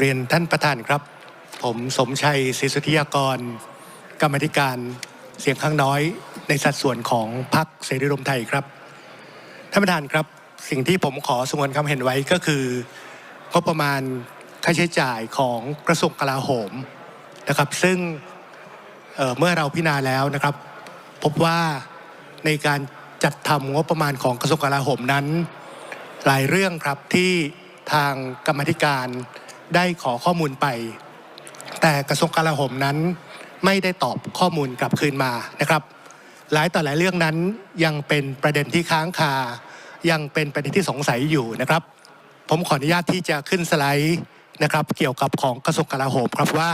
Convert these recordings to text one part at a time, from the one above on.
เรียนท่านประธานครับ ผมสมชัยศรีสุธิยากร กรรมธิการเสียงข้างน้อยในสัดส่วนของพรรคเสรีรวมไทยครับ ท่านประธานครับสิ่งที่ผมขอสงวนคำเห็นไว้ก็คืองบประมาณค่าใช้จ่ายของกระทรวงกลาโหมนะครับ ซึ่งเเมื่อเราพิจารณาแล้วนะครับ พบว่าในการจัดทำงบประมาณของกระทรวงกลาโหมนั้น หลายเรื่องครับที่ทางกรรมธิการ ได้ขอข้อมูลไป แต่กระทรวงกลาโหมนั้นไม่ได้ตอบข้อมูลกลับคืนมานะครับ หลายต่อหลายเรื่องนั้นยังเป็นประเด็นที่ค้างคา ยังเป็นประเด็นที่สงสัยอยู่นะครับ ผมขออนุญาตที่จะขึ้นสไลด์นะครับ เกี่ยวกับของกระทรวงกลาโหมครับว่า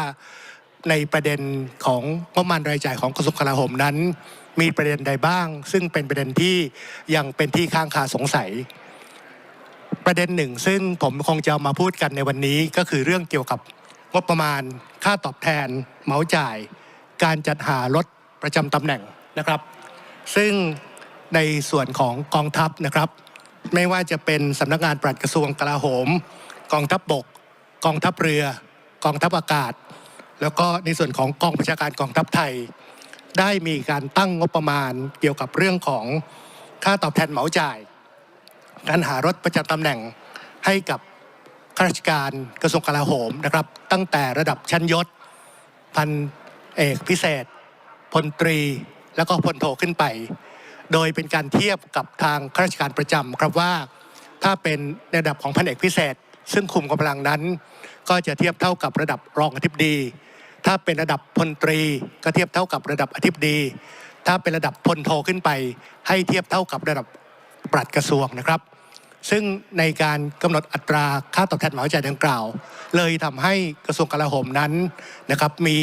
ในประเด็นของงบประมาณรายจ่ายของกระทรวงกลาโหมนั้น มีประเด็นใดบ้าง ซึ่งเป็นประเด็นที่ยังเป็นที่ค้างคาสงสัย ประเด็นหนึ่ง ซึ่งผมคงจะมาพูดกันในวันนี้ก็คือเรื่องเกี่ยวกับงบประมาณ ค่าตอบแทน เหมาจ่าย การจัดหารถประจำตำแหน่งนะครับ ซึ่งในส่วนของกองทัพนะครับ ไม่ว่าจะเป็นสำนักงานปลัดกระทรวงกลาโหม กองทัพบบก กองทัพเรือ กองทัพอากาศ แล้วก็ในส่วนของกองประชาการกองทัพไทย ได้มีการตั้งงบประมาณเกี่ยวกับเรื่องของค่าตอบแทนเหมาจ่าย การหารถประจำตำแหน่งให้กับข้าราชการกระทรวงกลาโหมนะครับ ตั้งแต่ระดับชั้นยศพันเอกพิเศษพลตรีแล้วก็พลโทขึ้นไป โดยเป็นการเทียบกับทางข้าราชการประจำครับว่าถ้าเป็นในระดับของพันเอกพิเศษ ซึ่งคุมกำลังนั้น ก็จะเทียบเท่ากับระดับรองอธิบดี ถ้าเป็นระดับพลตรี ก็เทียบเท่ากับระดับอธิบดี ถ้าเป็นระดับพลโทขึ้นไป ให้เทียบเท่ากับระดับปลัดกระทรวงนะครับ ซึ่งในการกำหนดอัตราค่าตอบแทนเหมาจ่ายดังกล่าว เลยทำให้กระทรวงกลาโหมนั้นนะครับมี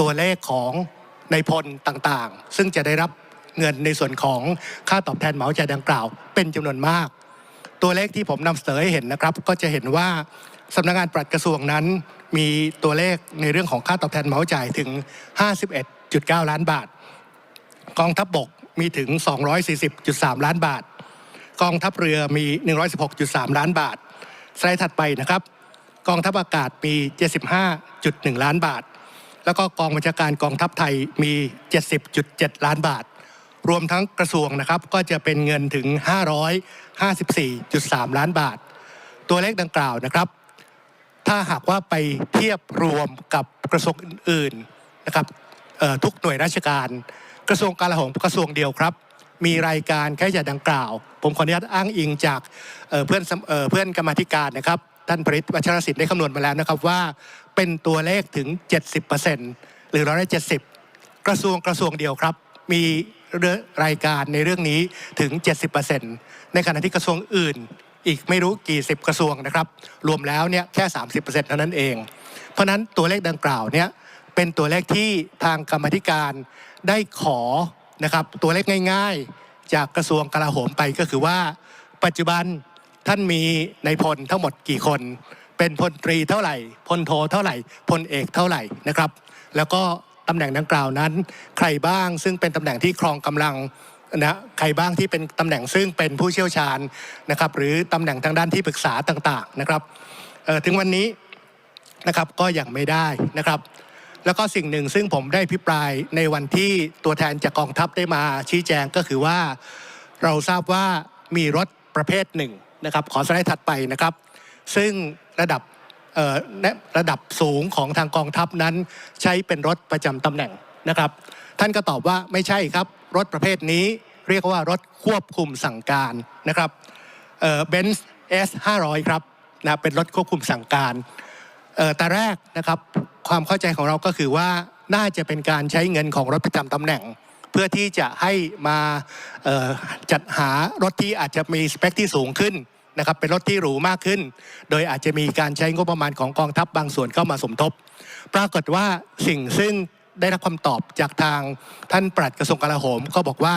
ตัวเลขของในพลต่างๆ ซึ่งจะได้รับเงินในส่วนของค่าตอบแทนเหมาจ่ายดังกล่าว เป็นจำนวนมาก ตัวเลขที่ผมนำเสนอให้เห็นนะครับ ก็จะเห็นว่าสำนักงานปลัดกระทรวงนั้นมีตัวเลขในเรื่องของค่าตอบแทนเหมาจ่ายถึง 51.9 ล้านบาท กองทัพบบกมีถึง 240.3 ล้านบาท กองทัพเรือมี 116.3 ล้านบาท สไลด์ถัดไปนะครับ กองทัพอากาศมี 75.1 ล้านบาท แล้วก็กองบัญชาการกองทัพไทยมี 70.7 ล้านบาท รวมทั้งกระทรวงนะครับก็จะเป็นเงินถึง 554.3 ล้านบาท ตัวเลขดังกล่าวนะครับ ถ้าหากว่าไปเทียบรวมกับกระทรวงอื่นๆนะครับทุกหน่วยราชการกระทรวงกลาโหมกระทรวงเดียวครับ มีรายการค่าใช้จ่ายดังกล่าว ผมขออนุญาตอ้างอิงจากเพื่อนเพื่อนกรรมธิการนะครับท่านปริศวัชรศิลป์ได้คำนวณมาแล้วนะครับว่าเป็นตัวเลขถึง 70%หรือร้อยละ70กระทรวงกระทรวงเดียวครับ มีเรื่อรายการในเรื่องนี้ถึง 70%ในขณะที่กระทรวงอื่นอีกไม่รู้กี่สิบกระทรวงนะครับ รวมแล้วเนี่ยแค่ 30%เท่านั้นเอง เพราะนั้นตัวเลขดังกล่าวเนี่ยเป็นตัวเลขที่ทางกรรมธิการได้ขอ นะครับตัวเลขง่าย ๆ จากกระทรวงกลาโหมไปก็คือว่า ปัจจุบันท่านมีในพลทั้งหมดกี่คน เป็นพลตรีเท่าไหร่พลโทเท่าไหร่พลเอกเท่าไหร่นะครับ แล้วก็ตำแหน่งดังกล่าวนั้น ใครบ้างซึ่งเป็นตำแหน่งที่ครองกำลังนะใครบ้างที่เป็นตำแหน่งซึ่งเป็นผู้เชี่ยวชาญนะครับ หรือตำแหน่งทางด้านที่ปรึกษาต่างๆนะครับถึงวันนี้นะครับก็ยังไม่ได้นะครับ แล้วก็สิ่งหนึ่งซึ่งผมได้พิปรายในวันที่ตัวแทนจากกองทัพได้มาชี้แจงก็คือว่า เราทราบว่ามีรถประเภทหนึ่งนะครับขอสไลด์ถัดไปนะครับ ซึ่งระดับระดับสูงของทางกองทัพนั้นใช้เป็นรถประจำตำแหน่งนะครับ ท่านก็ตอบว่าไม่ใช่ครับ รถประเภทนี้เรียกว่ารถควบคุมสั่งการนะครับเบนซ์เอสห้าร้อยครับนะเป็นรถควบคุมสั่งการแต่แรกนะครับ ความเข้าใจของเราก็คือว่าน่าจะเป็นการใช้เงินของรถประจำตำแหน่ง เพื่อที่จะให้มาจัดหารถที่อาจจะมีสเปคที่สูงขึ้นนะครับเป็นรถที่หรูมากขึ้น โดยอาจจะมีการใช้งบประมาณของกองทัพบางส่วนเข้ามาสมทบ ปรากฏว่าสิ่งซึ่งได้รับคำตอบจากทางท่านปลัดกระทรวงกลาโหม ก็บอกว่า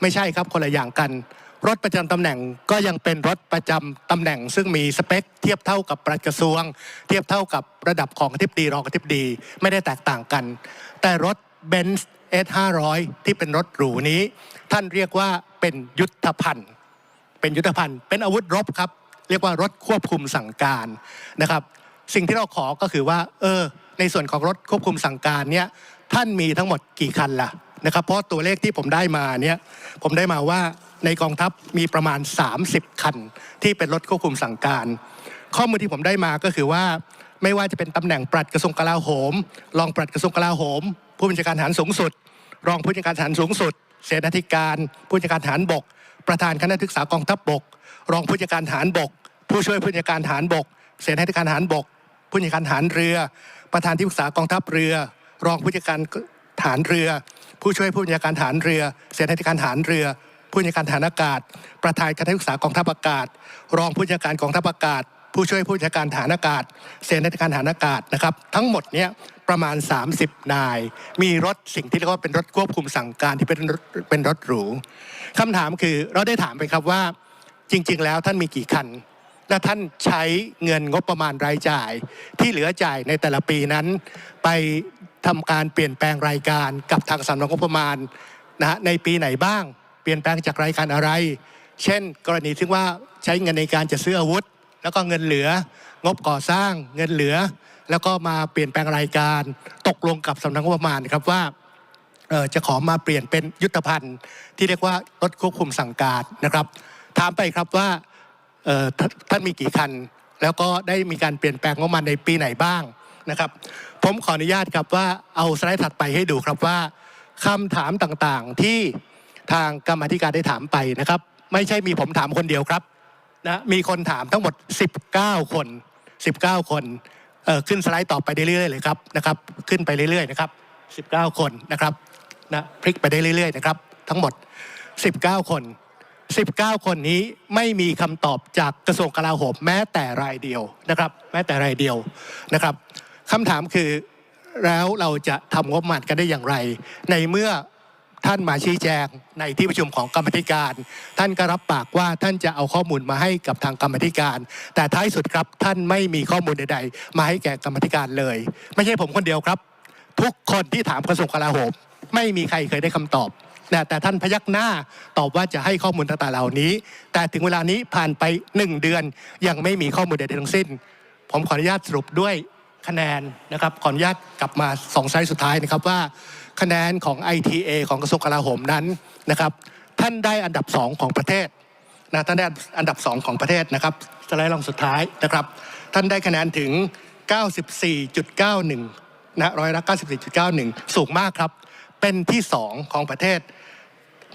ไม่ใช่ครับคนละอย่างกัน รถประจำตำแหน่งก็ยังเป็นรถประจำตำแหน่ง ซึ่งมีสเปค เทียบเท่ากับปลัดกระทรวง เทียบเท่ากับระดับของอธิบดีรองอธิบดีไม่ได้แตกต่างกัน แต่รถเบนซ์เอสห้าร้อยที่เป็นรถหรูนี้ ท่านเรียกว่าเป็นยุทธภัณฑ์ เป็นยุทธภัณฑ์ เป็นอาวุธรบครับ เรียกว่ารถควบคุมสั่งการนะครับ สิ่งที่เราขอก็คือว่า เออ ในส่วนของรถควบคุมสั่งการเนี่ยท่านมีทั้งหมดกี่คันล่ะ นะครับ เพราะตัวเลขที่ผมได้มาเนี่ยผมได้มาว่าในกองทัพมีประมาณ 30 คัน ที่เป็นรถควบคุมสั่งการ ข้อมูลที่ผมได้มาก็คือว่า ไม่ว่าจะเป็นตำแหน่งปลัดกระทรวงกลาโหม รองปลัดกระทรวงกลาโหม ผู้บัญชาการทหารสูงสุด รองผู้บัญชาการทหารสูงสุด เสนาธิการ ผู้บัญชาการทหารบก ประธานคณะศึกษากองทัพบก รองผู้บัญชาการทหารบก ผู้ช่วยผู้บัญชาการทหารบก เสนาธิการทหารบก ผู้บัญชาการทหารเรือ ประธานที่ปรึกษากองทัพเรือ รองผู้บัญชาการ ทหารเรือ ผู้ช่วยผู้บัญชาการทหารเรือเสนาธิการทหารเรือ ผู้บัญชาการทหารอากาศ ประธานคณะศึกษากองทัพอากาศ รองผู้บัญชาการกองทัพอากาศ ผู้ช่วยผู้บัญชาการฐานอากาศ เสนาธิการฐานอากาศนะครับ ทั้งหมดเนี่ยประมาณ 30 นาย มีรถสิ่งที่เรียกว่าเป็นรถควบคุมสั่งการที่เป็นรถเป็นรถหรูคำถามคือเราได้ถามไปครับว่าจริง ๆ แล้วท่านมีกี่คัน และท่านใช้เงินงบประมาณรายจ่าย ที่เหลือจ่ายในแต่ละปีนั้น ไป ทำการเปลี่ยนแปลงรายการกับทางสำนักงบประมาณนะฮะในปีไหนบ้าง เปลี่ยนแปลงจากรายการอะไร เช่น กรณีที่ว่าใช้เงินในการจะซื้ออาวุธ แล้วก็เงินเหลืองบก่อสร้างเงินเหลือ แล้วก็มาเปลี่ยนแปลงรายการตกลงกับสำนักงบประมาณครับว่าจะขอมาเปลี่ยนเป็นยุทธภัณฑ์ที่เรียกว่ารถควบคุมสั่งการนะครับถามไปครับว่าท่านมีกี่คัน แล้วก็ได้มีการเปลี่ยนแปลงงบประมาณในปีไหนบ้าง นะครับ ผมขออนุญาตครับว่าเอาสไลด์ถัดไปให้ดูครับว่าคำถามต่างๆที่ทางกรรมธิการได้ถามไปนะครับ ไม่ใช่มีผมถามคนเดียวครับนะมีคนถามทั้งหมด 19 คน 19 คนเอ่อขึ้นสไลด์ต่อไปเรื่อยๆเลยครับนะครับ ขึ้นไปเรื่อยๆนะครับ 19 คนนะครับนะพลิกไปได้เรื่อยๆนะครับ ทั้งหมด 19 คน 19 คนนี้ไม่มีคำตอบจากกระทรวงกลาโหมแม้แต่รายเดียวนะครับ แม้แต่รายเดียวนะครับ คำถามคือแล้วเราจะทำงบประมาณกันได้อย่างไร ในเมื่อท่านมาชี้แจงในที่ประชุมของกรรมธิการ ท่านก็รับปากว่าท่านจะเอาข้อมูลมาให้กับทางกรรมธิการ แต่ท้ายสุดครับท่านไม่มีข้อมูลใดๆ มาให้แก่กรรมธิการเลย ไม่ใช่ผมคนเดียวครับ ทุกคนที่ถามกระทรวงกลาโหมไม่มีใครเคยได้คำตอบนะแต่ท่านพยักหน้าตอบว่าจะให้ข้อมูลต่างๆเหล่านี้ แต่ถึงเวลานี้ผ่านไปหนึ่งเดือนยังไม่มีข้อมูลใดๆทั้งสิ้น ผมขออนุญาตสรุปด้วย คะแนนนะครับขออนุญาตกลับมาสองไซส์สุดท้ายนะครับว่าคะแนนของ ITA ของกระทรวงกลาโหมนั้นนะครับท่านได้อันดับสองของประเทศนะท่านได้อันดับสองของประเทศนะครับสไลด์ลองสุดท้ายนะครับ ท่านได้คะแนนถึง 94.91นะร้อยละ94.91 สูงมากครับ เป็นที่สองของประเทศ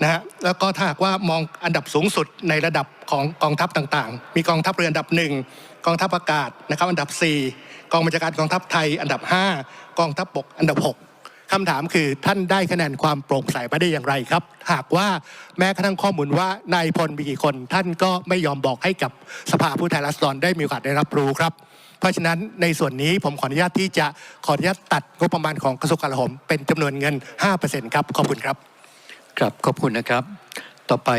นะฮะแล้วก็ถ้าหากว่ามองอันดับสูงสุดในระดับของกองทัพต่างๆ มีกองทัพเรืออันดับหนึ่งกองทัพอากาศนะครับอันดับ 4 กองบัญชาการกองทัพไทยอันดับ 5 กองทัพบกอันดับ 6คำถามคือท่านได้คะแนนความโปร่งใสมาได้อย่างไรครับ หากว่าแม้กระทั่งข้อมูลว่านายพลมีกี่คน ท่านก็ไม่ยอมบอกให้กับสภาผู้แทนราษฎรได้มีโอกาสได้รับรู้ครับ เพราะฉะนั้นในส่วนนี้ผมขออนุญาตที่จะขออนุญาตตัดงบประมาณของกระทรวงกลาโหมเป็นจำนวนเงิน 5%ครับขอบคุณครับครับขอบคุณนะครับ ต่อไป